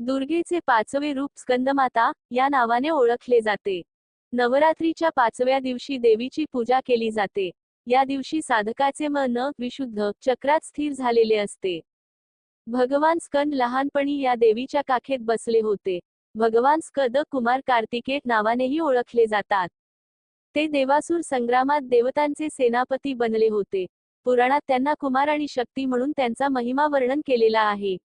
दुर्गेचे पाचवे रूप स्कंदमाता या नावाने ओळखले जाते. नवरात्रीच्या पाचव्या दिवशी देवीची पूजा केली जाते. या दिवशी साधकाचे मन विशुद्ध चक्रात स्थिर झालेले असते. भगवान स्कंद लहानपणी या देवीच्या काखेत बसले होते. भगवान स्कद कुमार कार्तिके नावानेही ओळखले जातात. ते देवासूर संग्रामात देवतांचे सेनापती बनले होते. पुराणात त्यांना कुमार आणि शक्ती म्हणून त्यांचा महिमा वर्णन केलेला आहे.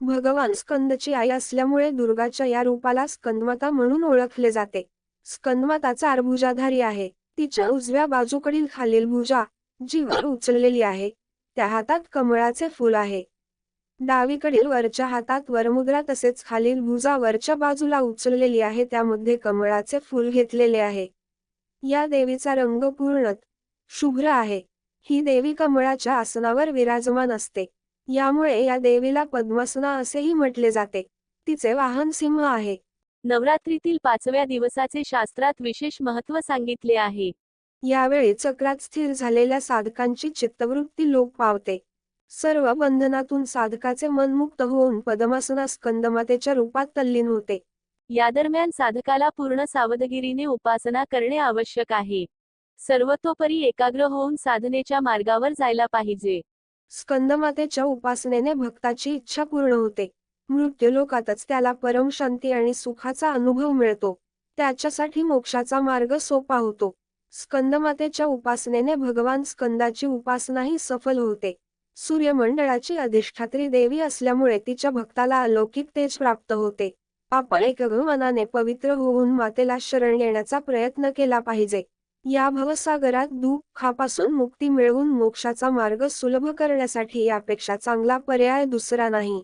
भगवान स्कंदची आई असल्यामुळे दुर्गाच्या या रूपाला स्कंदमाता म्हणून ओळखले जाते. स्कंदमाताचा अर्भुजाधारी आहे. तिच्या उजव्या बाजूकडील खालील भुजा जी वर उचललेली आहे. त्या हातात कमळाचे फूल आहे. डावीकडील वरच्या हातात वरमुद्रा तसेच खालील भुजा वरच्या बाजूला उचललेली आहे. त्यामध्ये कमळाचे फूल घेतलेले आहे. या देवीचा रंग पूर्णत शुभ्र आहे. ही देवी कमळाच्या आसनावर विराजमान असते. यामुळे या देवीला पद्मासना असेही म्हटले जाते. तिचे वाहन सिंह आहे. नवरात्रीतील पाचव्या दिवसाचे शास्त्रात विशेष महत्त्व सांगितले आहे. यावेळी चक्रात स्थिर झालेल्या साधकांची चित्तवृत्ती लोप पावते. सर्व बंधनातून साधकाचे मन मुक्त होऊन पद्मासना स्कंदमातेच्या रूपात तल्लीन होते. या दरम्यान साधकाला पूर्ण सावधगिरीने उपासना करणे आवश्यक आहे. सर्वतोपरी एकाग्र होऊन साधनेच्या मार्गावर जायला पाहिजे. स्कंदमातेच्या उपासनेने भक्ताची इच्छा पूर्ण होते. मृत्यूलोकातच त्याला परमशांती आणि सुखाचा अनुभव मिळतो. त्याच्यासाठी मोक्षाचा मार्ग सोपा होतो. स्कंदमातेच्या उपासनेने भगवान स्कंदाची उपासनाही सफल होते. सूर्यमंडळाची अधिष्ठात्री देवी असल्यामुळे तिच्या भक्ताला अलौकिक तेज प्राप्त होते. आपण एक मनाने पवित्र होऊन मातेला शरण येण्याचा प्रयत्न केला पाहिजे. या भवसागरात दुःखापासून मुक्ती मिळवून मोक्षाचा मार्ग सुलभ करण्यासाठी यापेक्षा चांगला पर्याय दुसरा नाही.